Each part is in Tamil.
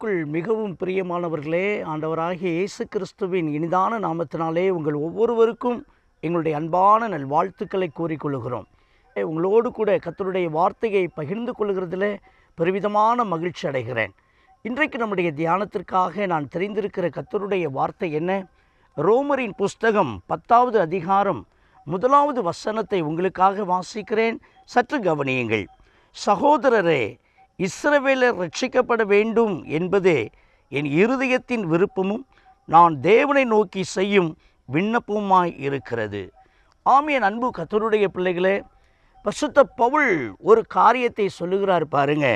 கர்த்தருக்குள் மிகவும் பிரியமானவர்களே ஆண்டவராகிய இயேசு கிறிஸ்துவின் இனிதான நாமத்தினாலே உங்கள் ஒவ்வொருவருக்கும் எங்களுடைய அன்பான நல் வாழ்த்துக்களை கூறிக்கொள்கிறோம் உங்களோடு கூட கத்தருடைய வார்த்தையை பகிர்ந்து கொள்கிறதுல பெருவிதமான மகிழ்ச்சி அடைகிறேன். இன்றைக்கு நம்முடைய தியானத்திற்காக நான் தெரிந்திருக்கிற கத்தருடைய வார்த்தை என்ன? ரோமரின் புஸ்தகம் பத்தாவது அதிகாரம் முதலாவது வசனத்தை உங்களுக்காக வாசிக்கிறேன். சற்று கவனியுங்கள். சகோதரரே இஸ்ரவேலர் ரட்சிக்கப்பட வேண்டும் என்பதே என் இருதயத்தின் விருப்பமும் நான் தேவனை நோக்கி செய்யும் விண்ணப்பமாய் இருக்கிறது. ஆமியன் அன்பு கத்தருடைய பிள்ளைகளே பசுத்த பவுல் ஒரு காரியத்தை சொல்லுகிறார் பாருங்க.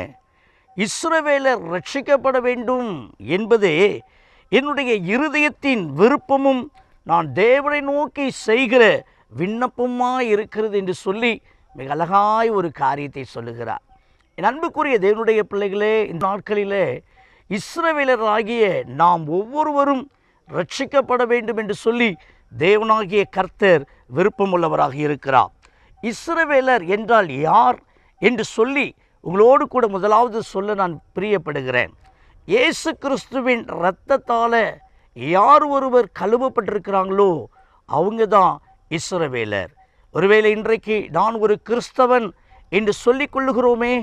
இஸ்ரவேலர் ரட்சிக்கப்பட வேண்டும் என்பதே என்னுடைய இருதயத்தின் விருப்பமும் நான் தேவனை நோக்கி செய்கிற விண்ணப்பமாய் இருக்கிறது என்று சொல்லி மிக அழகாய் ஒரு காரியத்தை சொல்லுகிறார். என் அன்புக்குரிய தேவனுடைய பிள்ளைகளே இந்த நாட்களிலே இஸ்ரவேலராகிய நாம் ஒவ்வொருவரும் ரட்சிக்கப்பட வேண்டும் என்று சொல்லி தேவனாகிய கர்த்தர் விருப்பமுள்ளவராக இருக்கிறார். இஸ்ரவேலர் என்றால் யார் என்று சொல்லி உங்களோடு கூட முதலாவது சொல்ல நான் பிரியப்படுகிறேன். இயேசு கிறிஸ்துவின் இரத்தத்தால் யார் ஒருவர் கழுவப்பட்டிருக்கிறாங்களோ அவங்க தான் இஸ்ரவேலர். ஒருவேளை இன்றைக்கு நான் ஒரு கிறிஸ்தவன் என்று சொல்லிக் கொள்ளுகிறோமே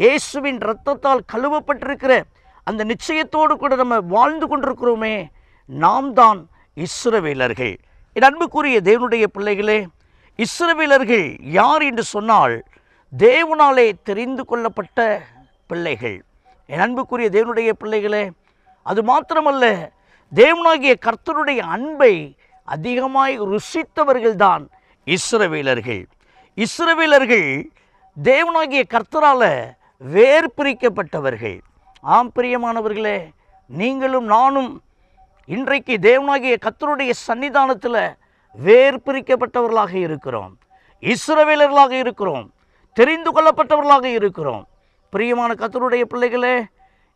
இயேசுவின் இரத்தத்தால் கழுவப்பட்டிருக்கிற அந்த நிச்சயத்தோடு கூட நம்ம வாழ்ந்து கொண்டிருக்கிறோமே நாம் தான் இஸ்ரவேலர்கள். என் அன்புக்குரிய தேவனுடைய பிள்ளைகளே இஸ்ரவேலர்கள் யார் என்று சொன்னால் தேவனாலே தெரிந்து கொள்ளப்பட்ட பிள்ளைகள். என் அன்புக்குரிய தேவனுடைய பிள்ளைகளே அது மாத்திரமல்ல தேவனாகிய கர்த்தருடைய அன்பை அதிகமாய் ருசித்தவர்கள்தான் இஸ்ரவேலர்கள். இஸ்ரவேலர்கள் தேவனாகிய கர்த்தரால் வேர் பிரிக்கப்பட்டவர்கள் ஆம் பிரியமானவர்களே நீங்களும் நானும் இன்றைக்கு தேவனாகிய கத்தருடைய சன்னிதானத்தில் வேர் பிரிக்கப்பட்டவர்களாக இருக்கிறோம். இஸ்ரவேலர்களாக இருக்கிறோம். தெரிந்து கொள்ளப்பட்டவர்களாக இருக்கிறோம். பிரியமான கத்தருடைய பிள்ளைகளே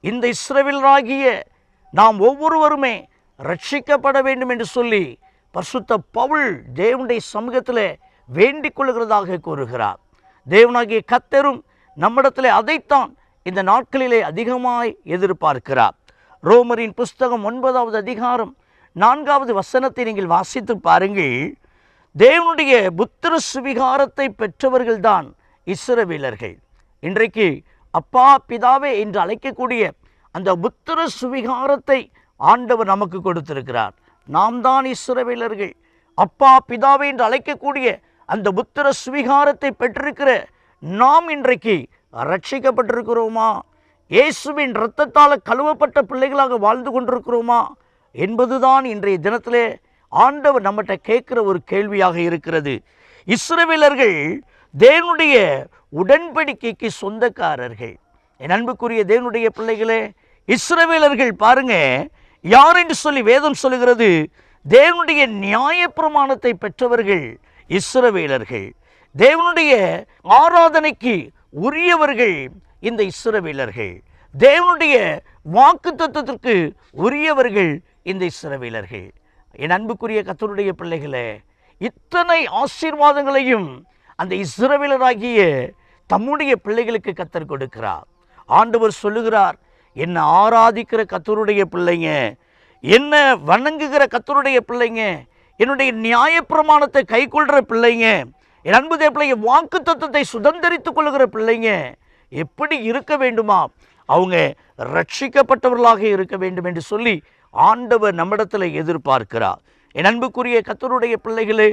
இந்த இஸ்ரவேலராகிய நாம் ஒவ்வொருவருமே ரட்சிக்கப்பட வேண்டும் என்று சொல்லி பரிசுத்த பவுல் தேவனுடைய சமூகத்தில் வேண்டிக் கொள்கிறதாக கூறுகிறார். தேவனாகிய கத்தரும் நம்மிடத்திலே அதைத்தான் இந்த நாட்களிலே அதிகமாய் எதிர்பார்க்கிறார். ரோமரின் புஸ்தகம் ஒன்பதாவது அதிகாரம் நான்காவது வசனத்தை நீங்கள் வாசித்து பாருங்கள். தேவனுடைய புத்திர சுவிகாரத்தை பெற்றவர்கள்தான் இஸ்ரவேலர்கள். இன்றைக்கு அப்பா பிதாவே என்று அழைக்கக்கூடிய அந்த புத்திர சுவிகாரத்தை ஆண்டவர் நமக்கு கொடுத்திருக்கிறார். நாம் தான் இஸ்ரவேலர்கள். அப்பா பிதாவே என்று அழைக்கக்கூடிய அந்த புத்திர சுவிகாரத்தை பெற்றிருக்கிற நாம் இன்றைக்கு ரட்சிக்கப்பட்டிருக்கிறோமா? இயேசுவின் இரத்தத்தால் கழுவப்பட்ட பிள்ளைகளாக வாழ்ந்து கொண்டிருக்கிறோமா? என்பதுதான் இன்றைய தினத்திலே ஆண்டவர் நம்மகிட்ட கேட்குற ஒரு கேள்வியாக இருக்கிறது. இஸ்ரவேலர்கள் தேவனுடைய உடன்படிக்கைக்கு சொந்தக்காரர்கள். என் அன்புக்குரிய தேவனுடைய பிள்ளைகளே இஸ்ரவேலர்கள் பாருங்க யார் என்று சொல்லி வேதம் சொல்லுகிறது? தேவனுடைய நியாயப்பிரமாணத்தை பெற்றவர்கள் இஸ்ரவேலர்கள். தேவனுடைய ஆராதனைக்கு உரியவர்கள் இந்த இஸ்ரவேலர்கள். தேவனுடைய வாக்கு தத்துவத்திற்கு உரியவர்கள் இந்த இஸ்ரவேலர்கள். என் அன்புக்குரிய கத்தருடைய பிள்ளைகளே இத்தனை ஆசீர்வாதங்களையும் அந்த இஸ்ரவேலராகிய தம்முடைய பிள்ளைகளுக்கு கத்தர் கொடுக்கிறார். ஆண்டவர் சொல்லுகிறார் என்னை ஆராதிக்கிற கத்தருடைய பிள்ளைங்க என்ன வணங்குகிற கத்தருடைய பிள்ளைங்க என்னுடைய நியாயப்பிரமாணத்தை கைக்கொள்கிற பிள்ளைங்க என் அன்புதே பிள்ளைங்க வாக்கு தத்துவத்தை சுதந்திரித்துக் கொள்கிற பிள்ளைங்க எப்படி இருக்க வேண்டுமா? அவங்க ரட்சிக்கப்பட்டவர்களாக இருக்க வேண்டும் என்று சொல்லி ஆண்டவர் நம்மிடத்தில் எதிர்பார்க்கிறார். என் அன்புக்குரிய கத்தருடைய பிள்ளைகளே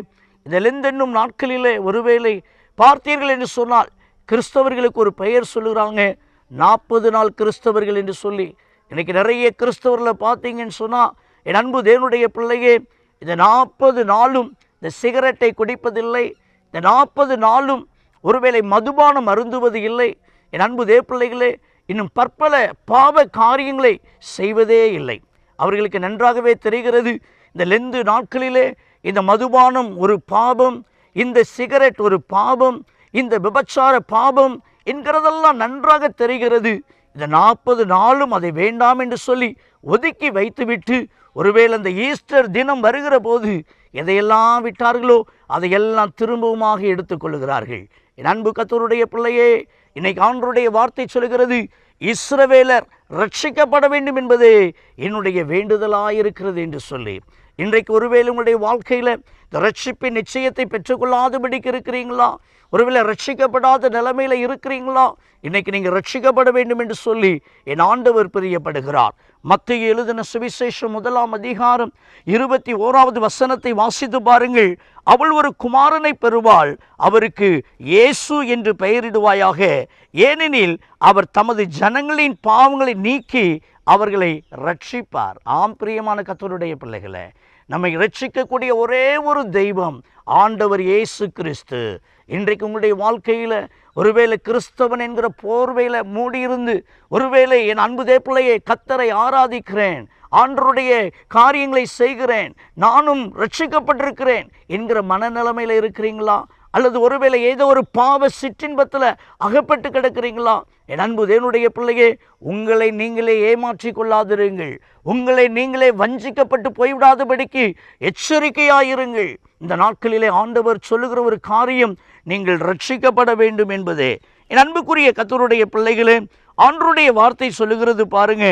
இந்த லெந்தென்னும் நாட்களிலே ஒருவேளை பார்த்தீர்கள் என்று சொன்னால் கிறிஸ்தவர்களுக்கு ஒரு பெயர் சொல்லுகிறாங்க. நாற்பது நாள் கிறிஸ்தவர்கள் என்று சொல்லி. இன்றைக்கி நிறைய கிறிஸ்தவர்களை பார்த்தீங்கன்னு சொன்னால் என் அன்பு தேவனுடைய பிள்ளையே இந்த நாற்பது நாளும் இந்த சிகரெட்டை குடிப்பதில்லை இந்த நாற்பது நாளும் ஒருவேளை மதுபானம் அருந்துவது இல்லை என் அன்பு தேப்பிள்ளைகளே இன்னும் பற்பல பாவ காரியங்களை செய்வதே இல்லை. அவர்களுக்கு நன்றாகவே தெரிகிறது இந்த லெந்து நாட்களிலே இந்த மதுபானம் ஒரு பாபம் இந்த சிகரெட் ஒரு பாபம் இந்த விபச்சார பாபம் என்கிறதெல்லாம் நன்றாக தெரிகிறது. இந்த நாற்பது நாளும் அதை வேண்டாம் என்று சொல்லி ஒதுக்கி வைத்துவிட்டு ஒருவேளை அந்த ஈஸ்டர் தினம் வருகிற போது எதையெல்லாம் விட்டார்களோ அதையெல்லாம் திரும்பவுமாக எடுத்துக்கொள்கிறார்கள் என் அன்பு கத்தருடைய பிள்ளையே இன்னைக்கு ஆண்டருடைய வார்த்தை சொல்கிறது இஸ்ரவேலர் ரட்சிக்கப்பட வேண்டும் என்பதே என்னுடைய வேண்டுதலாயிருக்கிறது என்று சொல்லி. இன்றைக்கு ஒருவேளை உங்களுடைய வாழ்க்கையில் இந்த ரட்சிப்பின் நிச்சயத்தை பெற்றுக்கொள்ளாதபடிக்கு இருக்கிறீங்களா? ஒருவேளை ரட்சிக்கப்படாத நிலைமையில் இருக்கிறீங்களா? இன்றைக்கு நீங்கள் ரட்சிக்கப்பட வேண்டும் என்று சொல்லி என் ஆண்டவர் பிரியப்படுகிறார். மத்திய எழுதின சுவிசேஷம் முதலாம் அதிகாரம் இருபத்தி ஓராவது வசனத்தை வாசித்து பாருங்கள். அவள் ஒரு குமாரனை பெறுவாள் அவருக்கு இயேசு என்று பெயரிடுவாயாக. ஏனெனில் அவர் தமது ஜனங்களின் பாவங்களை நீக்கி அவர்களை ரட்சிப்பார். ஆம் பிரியமான கத்தருடைய பிள்ளைகளை நம்மை ரட்சிக்கக்கூடிய ஒரே ஒரு தெய்வம் ஆண்டவர் இயேசு கிறிஸ்து. இன்றைக்கு உங்களுடைய வாழ்க்கையில் ஒருவேளை கிறிஸ்தவன் என்கிற போர்வையில் மூடியிருந்து ஒருவேளை என் அன்பு தேப்பிள்ளையை கத்தரை ஆராதிக்கிறேன் ஆண்டருடைய காரியங்களை செய்கிறேன் நானும் ரட்சிக்கப்பட்டிருக்கிறேன் என்கிற மனநிலைமையில் இருக்கிறீங்களா? அல்லது ஒருவேளை ஏதோ ஒரு பாவ சிற்றின்பத்தில் அகப்பட்டு கிடக்கிறீங்களா? என் அன்பு தேவனுடைய பிள்ளையே உங்களை நீங்களே ஏமாற்றி கொள்ளாதிருங்கள். உங்களை நீங்களே வஞ்சிக்கப்பட்டு போய்விடாதபடிக்கு எச்சரிக்கையாயிருங்கள் இந்த நாட்களிலே ஆண்டவர் சொல்லுகிற ஒரு காரியம் நீங்கள் ரட்சிக்கப்பட வேண்டும் என்பதே. என் அன்புக்குரிய கத்தருடைய பிள்ளைகளே ஆண்டருடைய வார்த்தை சொல்லுகிறது பாருங்க.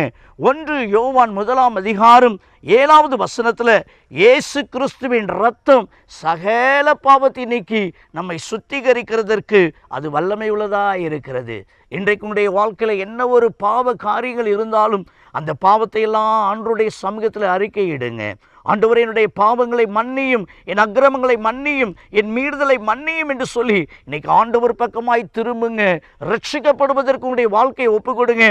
ஒன்று யோவான் முதலாம் அதிகாரம் ஏழாவது வசனத்தில் இயேசு கிறிஸ்துவின் ரத்தம் சகல பாவத்தை நீக்கி நம்மை சுத்திகரிக்கிறதற்கு அது வல்லமை உள்ளதாக இருக்கிறது. இன்றைக்கு உடைய வாழ்க்கையில் என்ன ஒரு பாவ காரியங்கள் இருந்தாலும் அந்த பாவத்தை எல்லாம் ஆண்டருடைய சமூகத்தில் அறிக்கையிடுங்க. ஆண்டவர் என்னுடைய பாவங்களை மன்னியும் என் அக்கிரமங்களை மன்னியும் என் மீறுதலை மன்னியும் என்று சொல்லி இன்னைக்கு ஆண்டவர் பக்கமாய் திரும்புங்க. ரட்சிக்கப்படுவதற்கு உங்களுடைய வாழ்க்கையை ஒப்பு கொடுங்க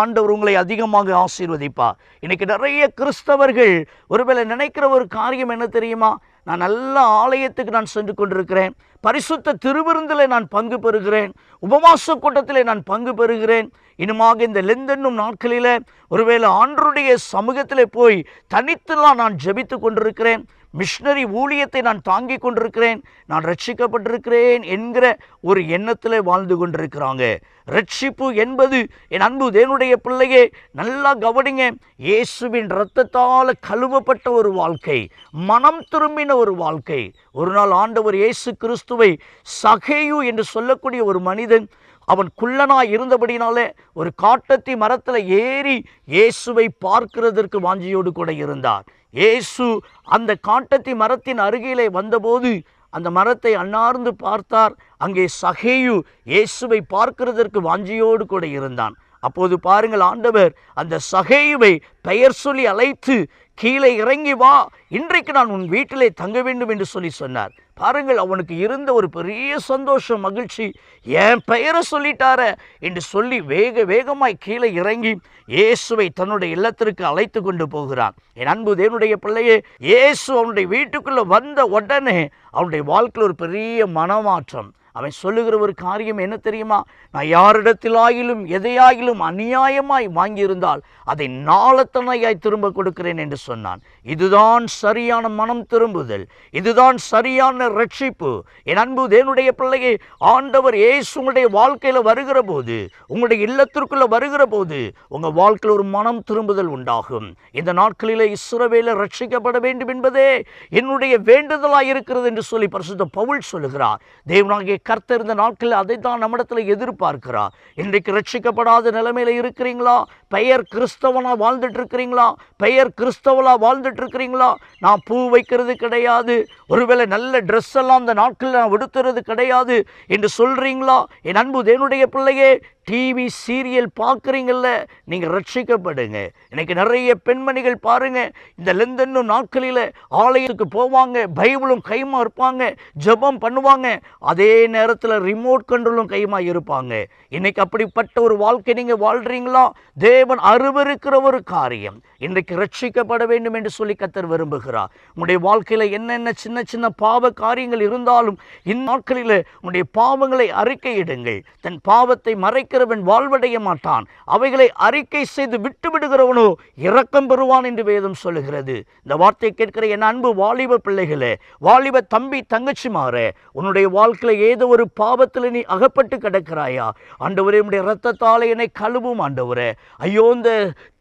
ஆண்டவர் உங்களை அதிகமாக ஆசீர்வதிப்பா இன்னைக்கு நிறைய கிறிஸ்தவர்கள் ஒருவேளை நினைக்கிற ஒரு காரியம் என்ன தெரியுமா? நான் நல்ல ஆலயத்துக்கு நான் சென்று கொண்டிருக்கிறேன். பரிசுத்த திருவிருந்தில் நான் பங்கு பெறுகிறேன். உபவாச கூட்டத்தில் நான் பங்கு பெறுகிறேன். இனிமாக இந்த லெந்தென்னும் நாட்களில் ஒருவேளை ஆண்டருடைய சமூகத்தில் போய் தனித்துலாம் நான் ஜெபித்து கொண்டிருக்கிறேன். மிஷினரி ஊழியத்தை நான் தாங்கிக் கொண்டிருக்கிறேன் நான் ரட்சிக்கப்பட்டிருக்கிறேன் என்கிற ஒரு எண்ணத்தில் வாழ்ந்து கொண்டிருக்கிறாங்க. ரட்சிப்பு என்பது என் அன்பு தேவனுடைய பிள்ளையே நல்லா கவனிங்க இயேசுவின் இரத்தத்தால் கழுவப்பட்ட ஒரு வாழ்க்கை மனம் திரும்பின ஒரு வாழ்க்கை. ஒரு நாள் ஆண்டவர் இயேசு கிறிஸ்துவை சகேயு என்று சொல்லக்கூடிய ஒரு மனிதன் அவன் குள்ளனாய் இருந்தபடினாலே ஒரு காட்டத்தி மரத்தில் ஏறி இயேசுவை பார்க்கிறதற்கு வாஞ்சியோடு கூட இருந்தார். இயேசு அந்த காட்டத்தி மரத்தின் அருகிலே வந்தபோது அந்த மரத்தை அன்னார்ந்து பார்த்தார். அங்கே சகேயு இயேசுவை பார்க்கிறதற்கு வாஞ்சியோடு கூட இருந்தான். அப்போது பாருங்கள் ஆண்டவர் அந்த சகேயுவை பெயர் சொல்லி அழைத்து கீழே இறங்கி வா. இன்றைக்கு நான் உன் வீட்டிலே தங்க வேண்டும் என்று சொல்லி சொன்னார். பாருங்கள் அவனுக்கு இருந்த ஒரு பெரிய சந்தோஷம் மகிழ்ச்சி. என் பெயரை சொல்லிட்டார என்று சொல்லி வேக வேகமாய் கீழே இறங்கி இயேசுவை தன்னுடைய இல்லத்திற்கு அழைத்து கொண்டு போகிறான். என் அன்பு தேவனுடைய பிள்ளையே இயேசு அவனுடைய வீட்டுக்குள்ளே வந்த உடனே அவனுடைய வாழ்க்கையில் ஒரு பெரிய மனமாற்றம். அவன் சொல்லுகிற ஒரு காரியம் என்ன தெரியுமா? நான் யாரிடத்திலாயிலும் எதையாயிலும் அநியாயமாய் வாங்கியிருந்தால் அதை நாளத்தனையாய் திரும்ப கொடுக்கிறேன் என்று சொன்னான். இதுதான் சரியான மனம் திரும்புதல். இதுதான் சரியான ரட்சிப்பு. என் அன்பு தேனுடைய பிள்ளையை ஆண்டவர் ஏசு உங்களுடைய வாழ்க்கையில் வருகிற போது உங்களுடைய இல்லத்திற்குள்ளே வருகிற போது உங்கள் வாழ்க்கையில் ஒரு மனம் திரும்புதல் உண்டாகும். இந்த நாட்களிலே இஸ்ரவேல ரட்சிக்கப்பட வேண்டும் என்பதே என்னுடைய வேண்டுதலாக இருக்கிறது என்று சொல்லி பரிசுத்த பவுல் சொல்லுகிறார். தேவனாகிய கர்த்தர் இந்த நாட்களில் அதை தான் நம்மிடத்தில் எதிர்பார்க்கிறார். இன்றைக்கு ரட்சிக்கப்படாத நிலைமையில் இருக்கிறீங்களா? பெயர் கிறிஸ்தவனாக வாழ்ந்துட்டு இருக்கிறீங்களா பெயர் கிறிஸ்தவனாக வாழ்ந்துட்டு இருக்கிறீங்களா நான் பூ வைக்கிறது கிடையாது. ஒருவேளை நல்ல ட்ரெஸ் எல்லாம் அந்த நாட்களில் நான் உடுத்துறது கிடையாது என்று சொல்கிறீங்களா என் அன்பு என்னுடைய பிள்ளையே டிவி சீரியல் பார்க்குறீங்கள நீங்கள் ரட்சிக்கப்படுங்க. இன்றைக்கி நிறைய பெண்மணிகள் பாருங்கள் இந்த லெந்தன்னும் நாட்களில் ஆலயத்துக்கு போவாங்க பைபிளும் கைமா இருப்பாங்க ஜெபம் பண்ணுவாங்க அதே நேரத்தில் ரிமோட் கண்ட்ரோலும் கைமா இருப்பாங்க. இன்றைக்கி அப்படிப்பட்ட ஒரு வாழ்க்கை நீங்கள் வாழ்கிறீங்களா தேவன் அருவருக்கிற ஒரு காரியம். இன்றைக்கு ரட்சிக்கப்பட வேண்டும் என்று சொல்லி கத்தர் விரும்புகிறார். உங்களுடைய வாழ்க்கையில் என்னென்ன சின்ன சின்ன பாவ காரியங்கள் இருந்தாலும் இந்நாட்களில் உங்களுடைய பாவங்களை அறிக்கையிடுங்கள். தன் பாவத்தை மறைக்கிறவன் வாழ்வடைய மாட்டான். அவைகளை அறிக்கை செய்து விட்டுவிடுகிறவனோ இரக்கம் பெறுவான் என்று வேதம் சொல்லுகிறது. இந்த வார்த்தையை கேட்கிற என் அன்பு வாலிப பிள்ளைகளே வாலிப தம்பி தங்கச்சி மாற உன்னுடைய வாழ்க்கையில் ஏதோ ஒரு பாவத்தில் நீ அகப்பட்டு கிடக்கிறாயா? ஆண்டவரே உடைய ரத்தத்தால் என்னை கழுவும் ஆண்டவரே. ஐயோ இந்த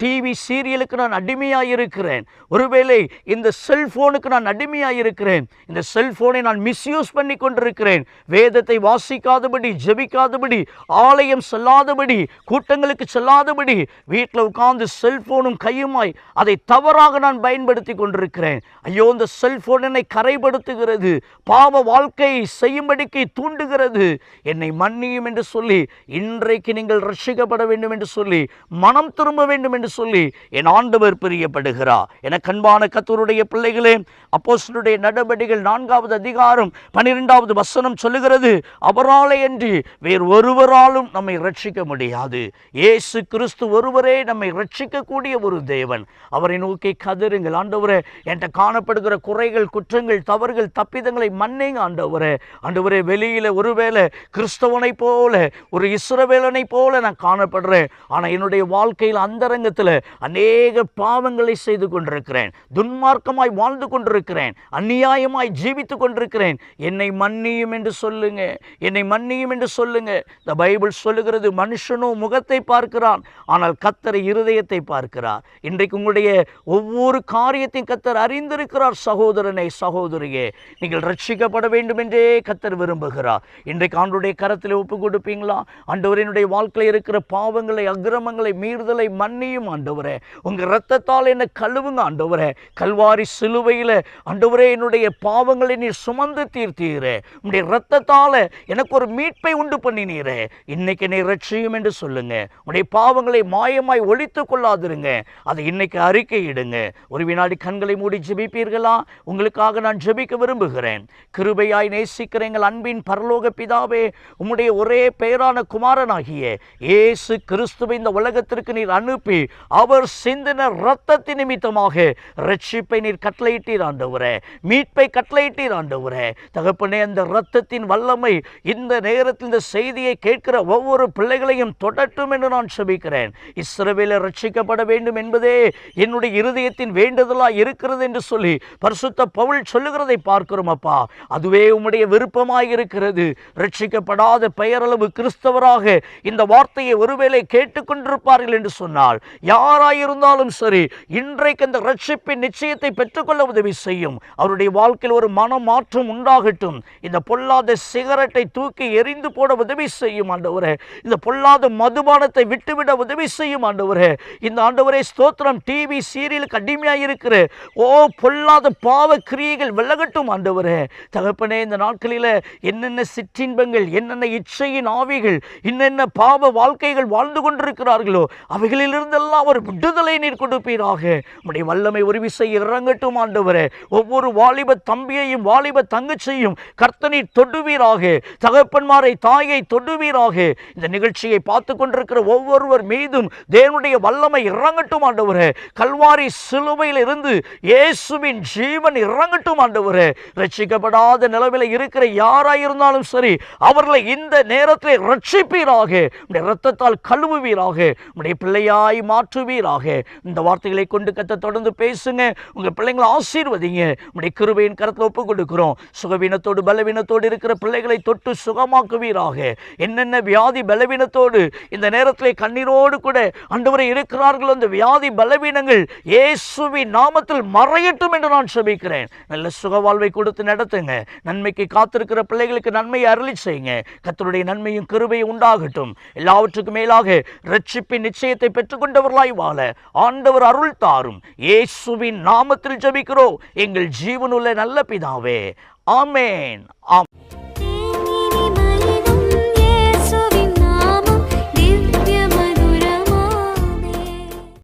டிவி சீரியலுக்கு நான் அடிமையாக இருக்கிறேன் ஒருவேளை இந்த செல்ஃபோனுக்கு நான் அடிமையாக இருக்கிறேன் இந்த செல்ஃபோனை நான் மிஸ்யூஸ் பண்ணி கொண்டிருக்கிறேன் வேதத்தை வாசிக்காதபடி ஜெபிக்காதபடி ஆலயம் செல்ல செல்லாதபடி கூட்டங்களுக்கு செல்லாதபடி வீட்டில் உட்கார்ந்து செல்போனும் கையுமாய் அதை தவறாக நான் பயன்படுத்தி கொண்டிருக்கிறேன். ஐயோ இந்த செல்போன் என்னை கரைப்படுத்துகிறது. பாவ வாழ்க்கை செய்யும்படிக்கு தூண்டுகிறது. என்னை மன்னியும் என்று சொல்லி இன்றைக்கு நீங்கள் ரசிக்கப்பட வேண்டும் என்று சொல்லி மனம் திரும்ப வேண்டும் என்று சொல்லி என் ஆண்டவர் பிரியப்படுகிறார். என கண்பான கத்தருடைய பிள்ளைகளே அப்போசனுடைய நடவடிக்கைகள் நான்காவது அதிகாரம் பன்னிரெண்டாவது வசனம் சொல்லுகிறது அவராலே என்று வேறு ஒருவராலும் நம்மை ரட்சிக்க முடியாது ஏசு கிறிஸ்து ஒருவரே நம்மை ரட்சிக்கக்கூடிய ஒரு தேவன். அவரை நோக்கி கதறுங்கள். ஆண்டவரே என்கிட்ட காணப்படுகிற குறைகள் குற்றங்கள் தவறுகள் தப்பிதங்களை மன்னிங்க ஆண்டவரே. ஆண்டவரே வெளியில் ஒருவேளை கிறிஸ்தவனை போல ஒரு இஸ்ரவேலனை போல நான் காணப்படுறேன். ஆனால் என்னுடைய வாழ்க்கையில் அந்தரங்கத்தில் அநேக பாவங்களை செய்து கொண்டிருக்கிறேன். துன்மார்க்கமாய் வாழ்ந்து கொண்டிருக்கிறேன். அநியாயமாய் ஜீவித்து கொண்டிருக்கிறேன். என்னை மன்னியும் என்று சொல்லுங்க. என்னை மன்னியும் என்று சொல்லுங்க. இந்த பைபிள் சொல்லுகிறது மனுஷனோ முகத்தை பார்க்கிறான் ஆனால் கத்தர் இருதயத்தை பார்க்கிறார். இன்றைக்கு உங்களுடைய ஒவ்வொரு காரியத்தையும் கத்தர் அறிந்திருக்கிறார் சகோதரனை சகோதரியே. நீங்கள் ரட்சிக்கப்பட வேண்டும் என்றே கத்தர் விரும்புகிறார். இன்றைக்கு ஆண்டுடைய கரத்தில் ஒப்பு கொடுப்பீங்களா? ஆண்டவரனுடைய வாழ்க்கையில் இருக்கிற பாவங்களை அக்கிரமங்களை மீறுதலை மன்னியும் ஆண்டவரே. உங்க ரத்தத்தால் என்ன கழுவுங்க ஆண்டவரே. கல்வாரி சிலுவையில் ஆண்டவரே என்னுடைய பாவங்களை நீர் சுமந்து தீர்த்தீரே. உங்களுடைய ரத்தத்தால் எனக்கு ஒரு மீட்பை உண்டு பண்ணினீரே. இன்னைக்கு நீ ரட்சியும் என்று சொல்லுங்க. உங்களுடைய பாவங்களை மாயமாய் ஒழித்து கொள்ளாதிருங்க. அதை இன்னைக்கு அறிக்கையிடுங்க. ஒரு வினாடி கண்களை மூடி ஜெபிப்பீர்களா? உங்களுக்காக நான் ஜெபிக்க விரும்புகிறேன். கிருபையாய் நேசிக்கிற எங்கள் அன்பின் பரலோக பிதாவே உம்முடைய ஒரே பெயரான குமாரனாகிய இயேசு கிறிஸ்துவை இந்த உலகத்திற்கு நீர் அனுப்பி அவர் சிந்தின இரத்தத்தின் நிமித்தமாக ரட்சிப்பை நீர் கட்டளையிட்டீர் ஆண்டவரே. மீட்பை கட்டளையிட்டீர் ஆண்டவரே. தகப்பனே அந்த இரத்தத்தின் வல்லமை இந்த நேரத்தில் இந்த செய்தியை கேட்கிற ஒவ்வொரு பிள்ளைகளையும் தொடட்டும் என்று நான் செபிக்கிறேன். இஸ்ரவேல ரட்சிக்கப்பட வேண்டும் என்பதே என்னுடைய இருதயத்தின் வேண்டுதலாக இருக்கிறது என்று சொல்லி பரிசுத்த பவுல் சொல்லுகிறதை பார்க்கிறோம் அப்பா. அதுவே உம்முடைய விருப்பமாக இருக்கிறது ரட்சிக்கப்படாத பெயரளவு கிறிஸ்தவராக இந்த வார்த்தையை ஒருவேளை கேட்டுக்கொண்டிருப்பார்கள் என்று சொன்னால் யாராயிருந்தாலும் சரி இன்றைக்கு அந்த ரட்சிப்பின் நிச்சயத்தை பெற்றுக்கொள்ள உதவி செய்யும். அவருடைய வாழ்க்கையில் ஒரு மன மாற்றம் உண்டாகட்டும். இந்த பொல்லாத சிகரெட்டை தூக்கி எரிந்து போட உதவி செய்யும் ஆண்டவரே. இந்த பொல்லாத மதுபானத்தை விட்டுவிட உதவி செய்யும் ஆண்டவரே. இந்த ஆண்டவரே ஸ்தோத்திரம். டிவி சீரியலுக்கு அடிமையாக இருக்கிற ஓ பொல்லாத பாவ கிரியைகள் விலகட்டும் ஆண்டவரே. தகப்பனே இந்த நாட்களில் என்னென்ன சிற்றின்பங்கள் என்னென்ன இச்சையின் ஆவிகள் என்னென்ன பாவ வாழ்க்கைகள் வாழ்ந்து கொண்டிருக்கிறார்களோ அவைகளிலிருந்தெல்லாம் ஒரு விடுதலை நீர் கொடுப்பீராக. உடைய வல்லமை ஒரு விசை இறங்கட்டும் ஆண்டவரே. ஒவ்வொரு வாலிப தம்பியையும் வாலிப தங்கச்சியும் கர்த்தனை தொடுவீராக. தகப்பன்மாரை தாயை தொடுவீராக. இந்த நிகழ்ச்சியை பார்த்து கொண்டிருக்கிற ஒவ்வொருவர் மீதும் தேவனுடைய வல்லமை இறங்கட்டும் ஆண்டவரே. கல்வாரி சிலுவையில் இருந்து இயேசுவின் ஜீவன் இறங்கட்டும் ஆண்டவரே. ரட்சிக்கப்படாத நிலவில் இருக்கிற யாராயிருந்தாலும் சரி அவர்களை இந்த நேரத்தில் ரட்சிப்பீராக உடைய ரத்தத்தால் கழுவுவீராக. உடைய பிள்ளையாய் மாற்றுவீராக. இந்த வார்த்தைகளை கொண்டு கத்த தொடர்ந்து பேசுங்க. உங்க பிள்ளைங்களை ஆசீர்வதிங்க. உடைய கிருபையின் கரத்தில் ஒப்பு கொடுக்கிறோம் சுகவீனத்தோடு பலவீனத்தோடு இருக்கிற பிள்ளைகளை தொட்டு சுகமாக்குவீராக. என்னென்ன வியாதி பல பலவீனத்தோடு இந்த நேரத்தில் கண்ணீரோடு கூட அண்டவரை இருக்கிறார்கள் அந்த வியாதி பலவீனங்கள் இயேசுவி நாமத்தில் மறையட்டும் என்று நான் செபிக்கிறேன். நல்ல சுகவாழ்வை கொடுத்து நடத்துங்க. நன்மைக்கு காத்திருக்கிற பிள்ளைகளுக்கு நன்மையை அருளி செய்யுங்க. கத்தருடைய நன்மையும் கிருபையும் உண்டாகட்டும். எல்லாவற்றுக்கும் மேலாக ரட்சிப்பின் நிச்சயத்தை பெற்றுக்கொண்டவர்களாய் வாழ ஆண்டவர் அருள் தாரும். இயேசுவின் நாமத்தில் ஜபிக்கிறோம். எங்கள் ஜீவனுள்ள நல்ல பிதாவே. ஆமேன். ஆம்.